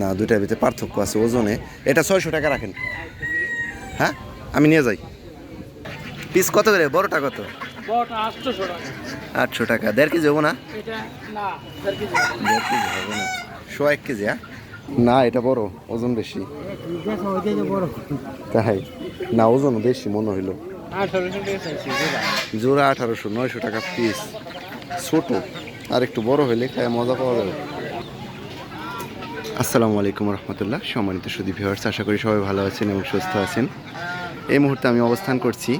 না দুইটার ভিতরে পার্থক্য আছে ওজনে। এটা ছয়শো টাকা রাখেন। হ্যাঁ? আমি নিয়ে যাই। পিস কত করে? বড়টা কত? আটশো টাকা। দেড় কেজি হব না? এটা দেড় কেজি হবে না। শো এক কেজি হ্যাঁ? না এটা বড় ওজন বেশি। তাই? না ওজন বেশি মনে হইল। জোড়া আঠারোশো নয়শো টাকা পিস ছোট। আর একটু বড় হইলে খায় মজা পাওয়া যাবে। আসসালামু আলাইকুম রহমতুল্লাহ। সম্মানিত সুদী ভিউয়ার্স আশা করি সবাই ভালো আছেন এবং সুস্থ আছেন। এই মুহূর্তে আমি অবস্থান করছি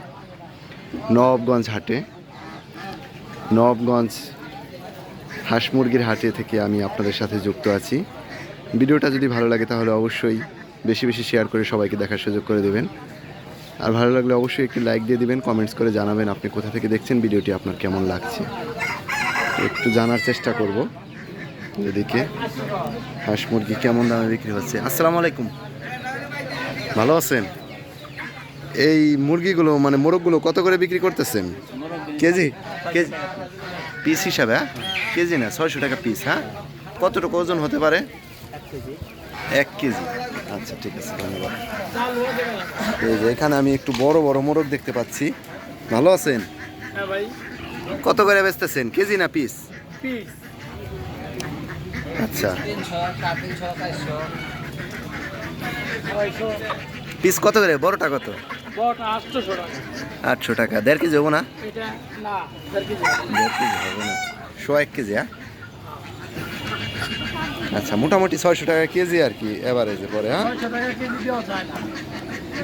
নবাবগঞ্জ হাটে। নবাবগঞ্জ হাঁস মুরগির হাটে থেকে আমি আপনাদের সাথে যুক্ত আছি। ভিডিওটা যদি ভালো লাগে তাহলে অবশ্যই বেশি বেশি শেয়ার করে সবাইকে দেখার সুযোগ করে দেবেন। আর ভালো লাগলে অবশ্যই একটি লাইক দিয়ে দিবেন কমেন্টস করে জানাবেন আপনি কোথা থেকে দেখছেন, ভিডিওটি আপনার কেমন লাগছে। একটু জানার চেষ্টা করব। এদিকে হাঁস মুরগি কেমন দামে বিক্রি হচ্ছে? আসসালামু আলাইকুম। ভালো আছেন? এই মুরগিগুলো মানে মোরগগুলো কত করে বিক্রি করতেছেন? কেজি? কেজি? পিস হিসাবে হ্যাঁ? কেজি না ছয়শো টাকা পিস হ্যাঁ? কতটুকু ওজন হতে পারে? এক কেজি। আচ্ছা ঠিক আছে ধন্যবাদ। এই যে এখানে আমি একটু বড় বড় মোরগ দেখতে পাচ্ছি। ভালো আছেন? হ্যাঁ কত করে বেচতেছেন? কেজি না পিস? পিস। আচ্ছা। পিস কত করে? বড়টা কত? বড়টা আটশোশো টাকা। আটশো টাকা। দেড় কেজি হব না? দেড় কেজি হবে না। শো এক কেজি হ্যাঁ? আচ্ছা মোটামুটি ছয়শো টাকা কেজি আর কি এভারেজে পরে হ্যাঁ?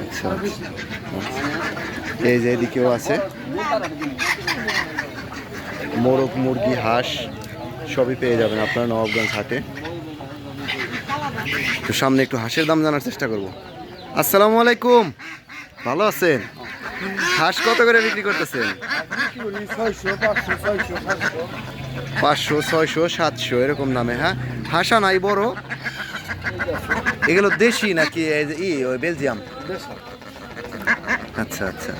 আচ্ছা। এই যে এদিকেও আছে। মোরগ মুরগি হাঁস। সবই পেয়ে যাবেন আপনার নবাবগঞ্জ হাটে। তো সামনে একটু হাঁসের দাম জানার চেষ্টা করব। আসসালামু আলাইকুম। ভালো আছেন? হাঁস কত করে বিক্রি করতেছেন? পাঁচশো, ছয়শো, সাতশো, এরকম নামে হ্যাঁ? হাঁসা নাই, বড়। এগুলো দেশি নাকি ই, ওই বেলজিয়াম? আচ্ছা আচ্ছা।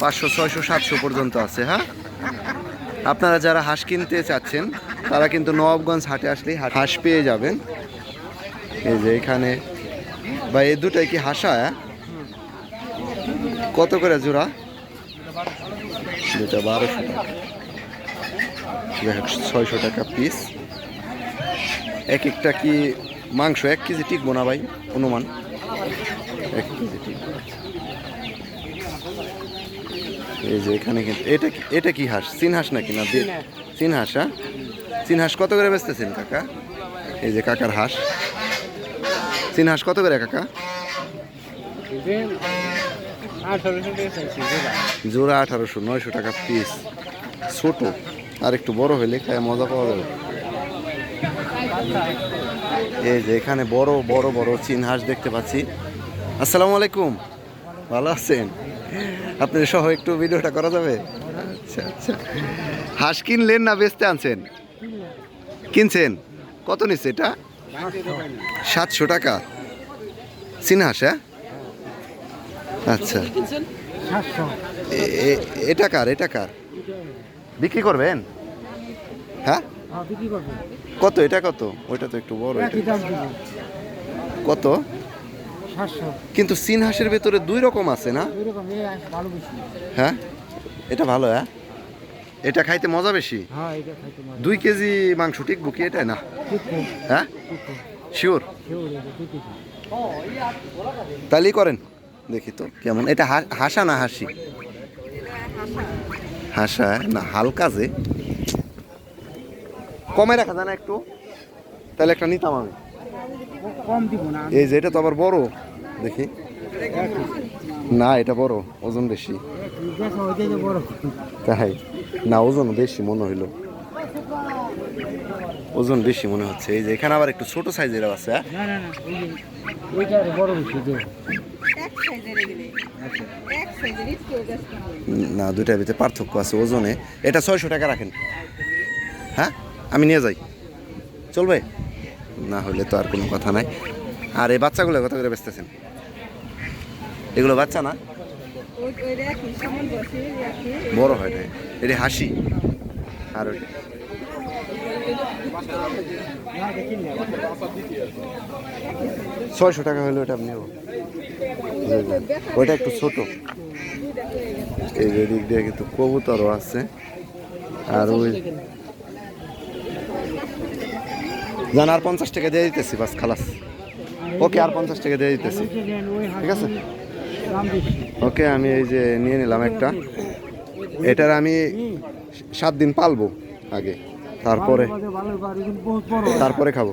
পাঁচশো, ছয়শো, সাতশো পর্যন্ত আছে হ্যাঁ? আপনারা যারা হাঁস কিনতে চাচ্ছেন, তারা কিন্তু নবাবগঞ্জ হাটে আসলেই হাঁস পেয়ে যাবেন। এই যে এখানে, বা এই দুটাই কি হাঁসা? কত করে জোড়া? দুটা বারোশো টাকা। ছয়শো টাকা পিস এক একটা কি মাংস এক কেজি টিকবো না ভাই? অনুমান। এক কেজি টিকবো এই যে এখানে কিন্তু এটা এটা কি হাঁস? চীন হাঁস নাকি না? চীন হাঁস। হ্যাঁ? চীন হাঁস কত করে বেচতেছেন কাকা? এই যে কাকার হাঁস। চীন হাঁস কত করে কাকা? জোড়া আঠারোশো নয়শো টাকা পিস ছোট আর একটু বড় হলে খায় মজা পাওয়া যাবে। এই যে এখানে বড় বড় বড় চীন হাঁস দেখতে পাচ্ছি। আসসালামু আলাইকুম। ভালো আছেন? আপনি সহ একটু ভিডিওটা করা যাবে? আচ্ছা আচ্ছা। হাঁস কিনলেন না বেচতে আনছেন? কিনছেন? কত নিচ্ছে এটা? সাতশো টাকা। চীন হাঁস হ্যাঁ? আচ্ছা। এটা কার এটা কার? বিক্রি করবেন? হ্যাঁ? হ্যাঁ কত? এটা কত? ওইটা তো একটু বড় কত? কিন্তু চীন হাঁসের ভেতরে দুই রকম আছে না? হ্যাঁ? এটা ভালো হ্যাঁ? এটা খাইতে মজা বেশি? হ্যাঁ দুই কেজি মাংস টিকবো কি এটা না? হ্যাঁ? শিওর তাহলেই করেন। দেখি তো কেমন। এটা হাসা না হাসি? হাসা না হালকা যে। কমে রাখা যায় না একটু? তাহলে একটা নিতাম আমি। কম দিব না। এই যে এটা তো আবার বড়। দেখি। না এটা বড় ওজন বেশি। তাই? না ওজন বেশি মনে হইল। ওজন বেশি মনে হচ্ছে। এই যে এখানে আবার একটু ছোট সাইজের আছে হ্যাঁ? না দুইটার ভিতরে পার্থক্য আছে ওজনে। এটা ছয়শো টাকা রাখেন। হ্যাঁ? আমি নিয়ে যাই। চলবে? না হলে তো আর কোনো কথা নাই। আর এই বাচ্চাগুলো কত করে বেচতেছেন? এগুলো বাচ্চা না? বড় হয় না এটা হাসি। আর ছয়শো টাকা হলে ওটা আপনি ওইটা একটু ছোট। এই যে দিক দিয়ে কিন্তু কবুতরও আছে। আর ওই জান, আর পঞ্চাশ টাকা দিয়ে দিতেছি, বাস খালাস। ওকে, আর পঞ্চাশ টাকা দিয়ে দিতেছি। ঠিক আছে। ওকে আমি এই যে নিয়ে নিলাম একটা। এটার আমি সাত দিন পালবো আগে। তারপরে তারপরে খাব।